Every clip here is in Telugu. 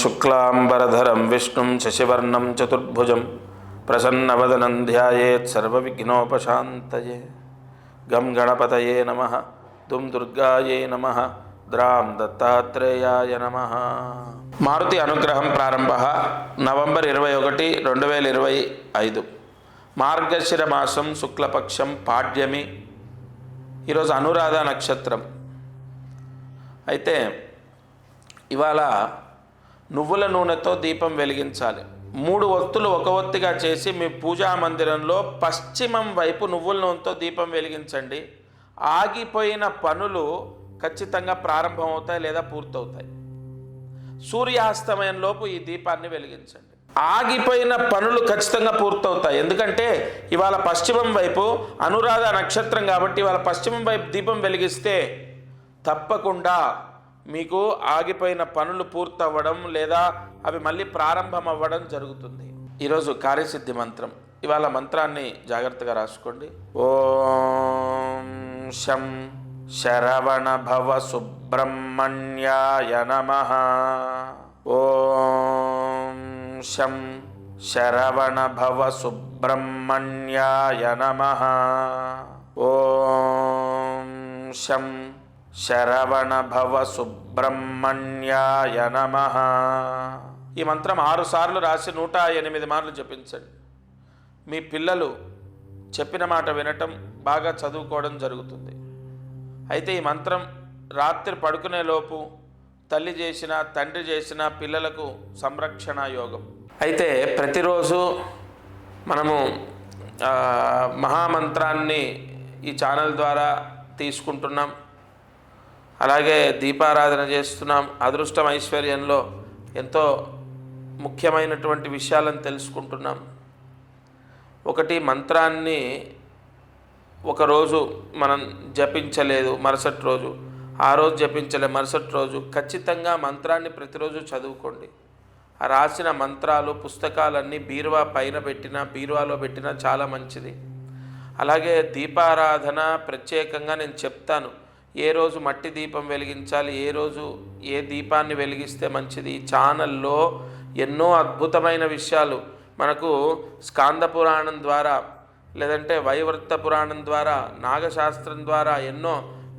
శుక్లాంబరధరం విష్ణుం శశివర్ణం చతుర్భుజం ప్రసన్నవదనం ధ్యాయేత్ సర్వవిఘ్నోపశాంతయే గం గణపతయే నమ దుం దుర్గాయే నమ ద్రాం దత్తాత్రేయాయ నమ మారుతి అనుగ్రహం ప్రారంభ నవంబర్ ఇరవై ఒకటి రెండు వేల ఇరవై ఐదు। మార్గశిర మాసం శుక్లపక్షం పాడ్యమి ఈరోజు అనురాధ నక్షత్రం. అయితే ఇవాళ నువ్వుల నూనెతో దీపం వెలిగించాలి. మూడు ఒత్తులు ఒక ఒత్తిగా చేసి మీ పూజా మందిరంలో పశ్చిమం వైపు నువ్వుల నూనెతో దీపం వెలిగించండి. ఆగిపోయిన పనులు ఖచ్చితంగా ప్రారంభమవుతాయి లేదా పూర్తవుతాయి. సూర్యాస్తమయంలోపు ఈ దీపాన్ని వెలిగించండి. ఆగిపోయిన పనులు ఖచ్చితంగా పూర్తవుతాయి. ఎందుకంటే ఇవాళ పశ్చిమం వైపు అనురాధ నక్షత్రం కాబట్టి ఇవాళ పశ్చిమం వైపు దీపం వెలిగిస్తే తప్పకుండా మీకు ఆగిపోయిన పనులు పూర్తవ్వడం లేదా అవి మళ్ళీ ప్రారంభం అవ్వడం జరుగుతుంది. ఈరోజు కార్యసిద్ధి మంత్రం. ఇవాళ మంత్రాన్ని జాగ్రత్తగా రాసుకోండి. ఓం శం శరవణ భవ సుబ్రహ్మణ్యాయ నమ. ఓం శం శరవణ భవ సుబ్రహ్మణ్యాయ నమ. ఓం శం శరవణ భవ సుబ్రహ్మణ్యాయ నమ. ఈ మంత్రం ఆరు సార్లు రాసి నూట ఎనిమిది మార్లు జపించండి. మీ పిల్లలు చెప్పిన మాట వినటం బాగా చదువుకోవడం జరుగుతుంది. అయితే ఈ మంత్రం రాత్రి పడుకునేలోపు తల్లి చేసిన తండ్రి చేసిన పిల్లలకు సంరక్షణ యోగం. అయితే ప్రతిరోజు మనము మహామంత్రాన్ని ఈ ఛానల్ ద్వారా తీసుకుంటున్నాం. అలాగే దీపారాధన చేస్తున్నాం. అదృష్టం ఐశ్వర్యంలో ఎంతో ముఖ్యమైనటువంటి విషయాలను తెలుసుకుంటున్నాం. ఒకటి మంత్రాన్ని ఒకరోజు మనం జపించలేదు మరుసటి రోజు. ఆ రోజు జపించలే మరుసటి రోజు. ఖచ్చితంగా మంత్రాన్ని ప్రతిరోజు చదువుకోండి. ఆ రాసిన మంత్రాలు పుస్తకాలన్నీ బీరువా పైన పెట్టినా బీరువాలో పెట్టినా చాలా మంచిది. అలాగే దీపారాధన ప్రత్యేకంగా నేను చెప్తాను. ఏ రోజు మట్టి దీపం వెలిగించాలి ఏ రోజు ఏ దీపాన్ని వెలిగిస్తే మంచిది? ఈ ఛానల్లో ఎన్నో అద్భుతమైన విషయాలు. మనకు స్కాంద పురాణం ద్వారా లేదంటే వైవర్త పురాణం ద్వారా నాగశాస్త్రం ద్వారా ఎన్నో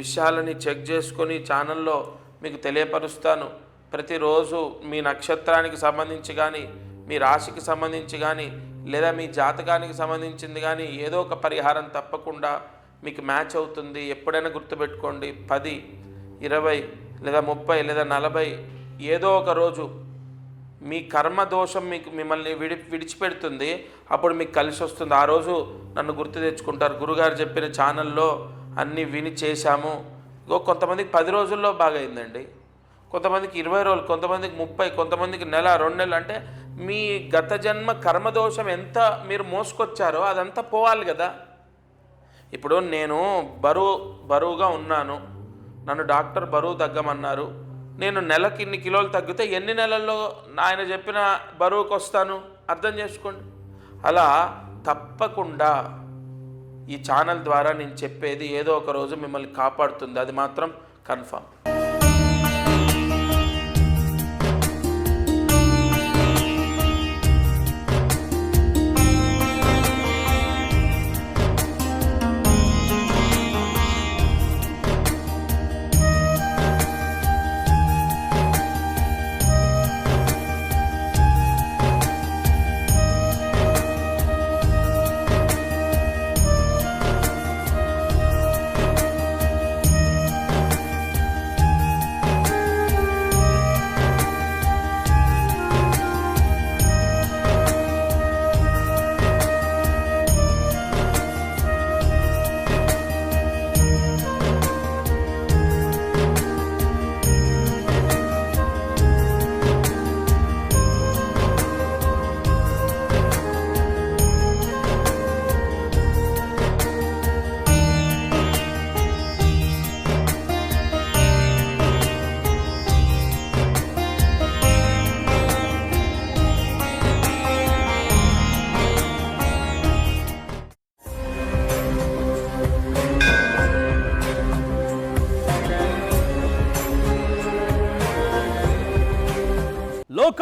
విషయాలని చెక్ చేసుకొని ఛానల్లో మీకు తెలియపరుస్తాను. ప్రతిరోజు మీ నక్షత్రానికి సంబంధించి కానీ మీ రాశికి సంబంధించి కానీ లేదా మీ జాతకానికి సంబంధించింది కానీ ఏదో ఒక పరిహారం తప్పకుండా మీకు మ్యాచ్ అవుతుంది. ఎప్పుడైనా గుర్తుపెట్టుకోండి. పది ఇరవై లేదా ముప్పై లేదా నలభై ఏదో ఒక రోజు మీ కర్మ దోషం మీకు మిమ్మల్ని విడి విడిచిపెడుతుంది. అప్పుడు మీకు కలిసి వస్తుంది. ఆ రోజు నన్ను గుర్తు తెచ్చుకుంటారు. గురుగారు చెప్పిన ఛానల్లో అన్నీ విని చేశాము. ఇంకో కొంతమందికి పది రోజుల్లో బాగైందండి. కొంతమందికి ఇరవై రోజులు కొంతమందికి ముప్పై కొంతమందికి నెల రెండు నెలలు అంటే మీ గత జన్మ కర్మదోషం ఎంత మీరు మోసుకొచ్చారో అదంతా పోవాలి కదా. ఇప్పుడు నేను బరువు బరువుగా ఉన్నాను. నన్ను డాక్టర్ బరువు తగ్గమన్నారు. నేను నెలకి ఇన్ని కిలోలు తగ్గితే ఎన్ని నెలల్లో ఆయన చెప్పిన బరువుకి వస్తాను అర్థం చేసుకోండి. అలా తప్పకుండా ఈ ఛానల్ ద్వారా నేను చెప్పేది ఏదో ఒక రోజు మిమ్మల్ని కాపాడుతుంది. అది మాత్రం confirm.